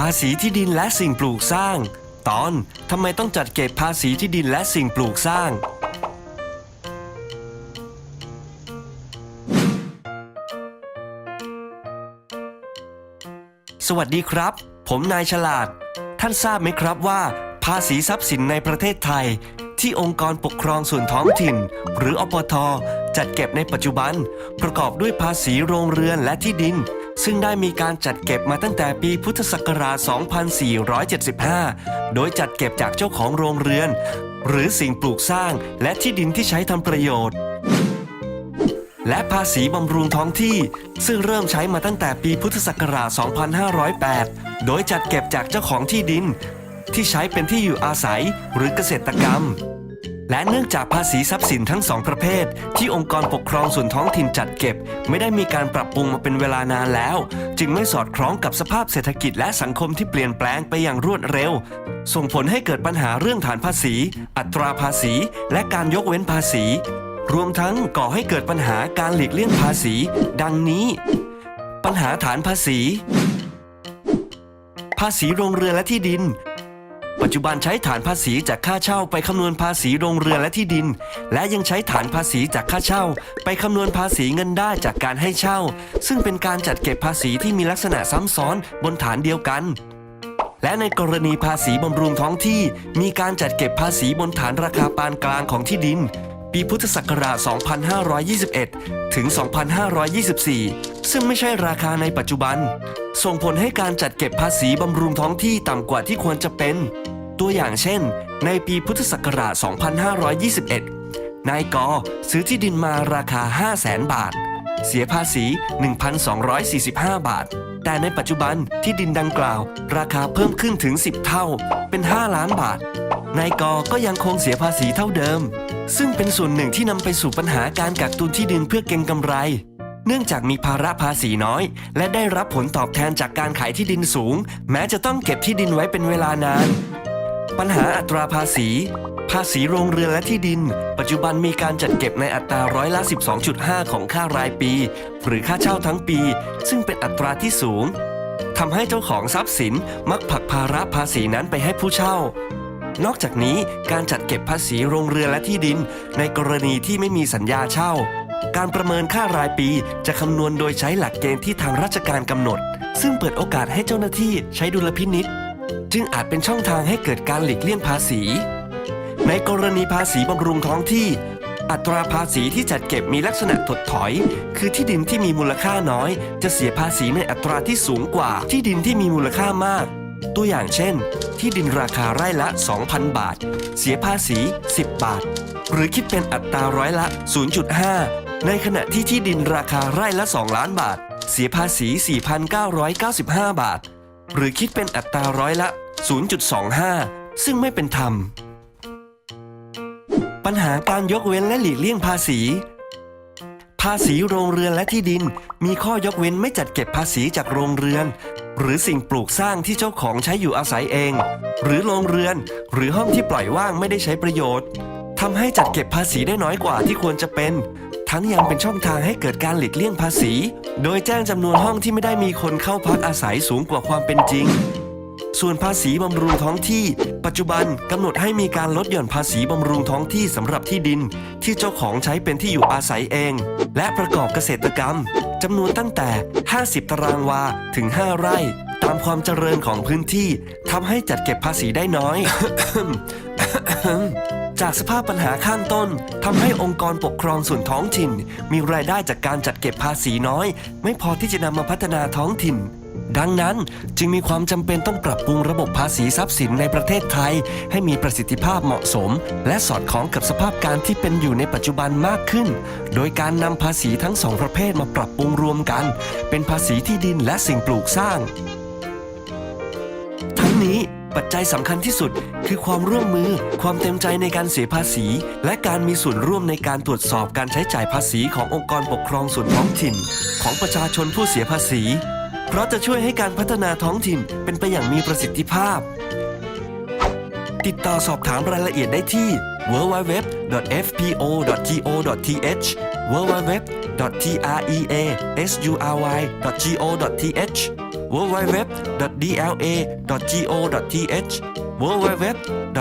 ภาษีที่ดินและสิ่งปลูกสร้าง ตอนทำไมต้องจัดเก็บภาษีที่ดินและสิ่งปลูกสร้าง สวัสดีครับ ผมนายฉลาด ท่านทราบไหมครับว่า ภาษีทรัพย์สินในประเทศไทย ที่องค์กรปกครองส่วนท้องถิ่น หรืออปทจัดเก็บในปัจจุบัน ประกอบด้วยภาษีโรงเรือนและที่ดิน ซึ่งได้มีการจัดเก็บมาตั้งแต่ปีพุทธศักราช 2475 โดยจัดเก็บจากเจ้าของโรงเรือน หรือสิ่งปลูกสร้างและที่ดินที่ใช้ทำประโยชน์ และภาษีบำรุงท้องที่ ซึ่งเริ่มใช้มาตั้งแต่ปีพุทธศักราช 2508 โดยจัดเก็บจากเจ้าของที่ดิน ที่ใช้เป็นที่อยู่อาศัยหรือเกษตรกรรม และเนื่องจากภาษีทรัพย์สินทั้งสองประเภท ที่องค์กรปกครองส่วนท้องถิ่นจัดเก็บ ไม่ได้มีการปรับปรุงมาเป็นเวลานานแล้ว จึงไม่สอดคล้องกับสภาพเศรษฐกิจและสังคมที่เปลี่ยนแปลงไปอย่างรวดเร็ว ส่งผลให้เกิดปัญหาเรื่องฐานภาษี อัตราภาษี และการยกเว้นภาษี รวมทั้งก่อให้เกิดปัญหาการหลีกเลี่ยงภาษี ดังนี้ ปัญหาฐานภาษี ภาษีโรงเรือนและที่ดิน ปัจจุบันใช้ฐานภาษีจากค่าเช่าไปคำนวณภาษีโรงเรือนและที่ดิน และยังใช้ฐานภาษีจากค่าเช่า ไปคำนวณภาษีเงินได้จากการให้เช่า ซึ่งเป็นการจัดเก็บภาษีที่มีลักษณะซ้ำซ้อนบนฐานเดียวกัน และในกรณีภาษีบำรุงท้องที่ มีการจัดเก็บภาษีบนฐานราคาปานกลางของที่ดิน ปีพุทธศักราช 2521 ถึง 2524 ซึ่งไม่ใช่ราคาในปัจจุบัน ส่งผลให้การจัดเก็บภาษีบำรุงท้องที่ต่ำกว่าที่ควรจะเป็น ตัวอย่างเช่น ในปีพุทธศักราช 2521 นายกซื้อที่ดินมาราคา 5 0 0แสนบาท เสียภาษี 1,245 บาท แต่ในปัจจุบันที่ดินดังกล่าว ราคาเพิ่มขึ้นถึง 10 เท่า เป็น 5 ล้านบาท นายกก็ยังคงเสียภาษีเท่าเดิม ซึ่งเป็นส่วนหนึ่งที่นำไปสู่ปัญหาการกักตุนที่ดินเพื่อเก็งกำไร เนื่องจากมีภาระภาษีน้อย และได้รับผลตอบแทนจากการขายที่ดินสูง แม้จะต้องเก็บที่ดินไว้เป็นเวลานาน ปัญหาอัตราภาษี ภาษีโรงเรือนและที่ดิน ปัจจุบันมีการจัดเก็บในอัตราร้อยละ 12.5 ของค่ารายปี หรือค่าเช่าทั้งปี ซึ่งเป็นอัตราที่สูงทำให้เจ้าของทรัพย์สินมักผลักภาระภาษีนั้นไปให้ผู้เช่า นอกจากนี้การจัดเก็บภาษีโรงเรือนและที่ดิน ในกรณีที่ไม่มีสัญญาเช่า การประเมินค่ารายปีจะคำนวณโดยใช้หลักเกณฑ์ที่ทางราชการกำหนด ซึ่งเปิดโอกาสให้เจ้าหน้าที่ใช้ดุลพินิษจึงอาจเป็นช่องทางให้เกิดการหลีกเลี่ยงภาษี ในกรณีภาษีบำรุงท้องที่ อัตราภาษีที่จัดเก็บมีลักษณะถดถอย คือที่ดินที่มีมูลค่าน้อย จะเสียภาษีในอัตราที่สูงกว่าที่ดินที่มีมูลค่ามาก ตัวอย่างเช่น ที่ดินราคาไร่ละ 2,000 บาท เสียภาษี 10 บาท หรือคิดเป็นอัตราร้อยละ 0.5 ในขณะที่ที่ดินราคาไร่ละ 2 ล้านบาท เสียภาษี 4,995 บาท หรือคิดเป็นอัตราร้อยละ 0.25 ซึ่งไม่เป็นธรรม ปัญหาการยกเว้นและหลีกเลี่ยงภาษี ภาษีโรงเรือนและที่ดินมีข้อยกเว้นไม่จัดเก็บภาษีจากโรงเรือน หรือสิ่งปลูกสร้างที่เจ้าของใช้อยู่อาศัยเอง หรือโรงเรือน หรือห้องที่ปล่อยว่างไม่ได้ใช้ประโยชน์ทำให้จัดเก็บภาษีได้น้อยกว่าที่ควรจะเป็น ทั้งยังเป็นช่องทางให้เกิดการหลีกเลี่ยงภาษี โดยแจ้งจำนวนห้องที่ไม่ได้มีคนเข้าพักอาศัยสูงกว่าความเป็นจริง ส่วนภาษีบำรุงท้องที่ ปัจจุบันกำหนดให้มีการลดหย่อนภาษีบำรุงท้องที่สำหรับที่ดิน ที่เจ้าของใช้เป็นที่อยู่อาศัยเอง และประกอบเกษตรกรรมจำนวนตั้งแต่ 50 ตารางวาถึง 5 ไร่ ตามความเจริญของพื้นที่ทำให้จัดเก็บภาษีได้น้อย จากสภาพปัญหาข้างต้นทำให้องค์กรปกครองส่วนท้องถิ่น มีรายได้จากการจัดเก็บภาษีน้อย ไม่พอที่จะนำมาพัฒนาท้องถิ่น ดังนั้นจึงมีความจำเป็นต้องปรับปรุงระบบภาษีทรัพย์สินในประเทศไทย ให้มีประสิทธิภาพเหมาะสม และสอดคล้องกับสภาพการที่เป็นอยู่ในปัจจุบันมากขึ้น โดยการนำภาษีทั้งสองประเภทมาปรับปรุงรวมกัน เป็นภาษีที่ดินและสิ่งปลูกสร้าง ทั้งนี้ ปัจจัยสำคัญที่สุด คือความร่วมมือ ความเต็มใจในการเสียภาษี และการมีส่วนร่วมในการตรวจสอบการใช้จ่ายภาษีขององค์กรปกครองส่วนท้องถิ่น ของประชาชนผู้เสียภาษี เพราะจะช่วยให้การพัฒนาท้องถิ่นเป็นไปอย่างมีประสิทธิภาพ ติดต่อสอบถามรายละเอียดได้ที่ www.fpo.go.th www.treasury.go.th www.dla.go.th www.dol.go.th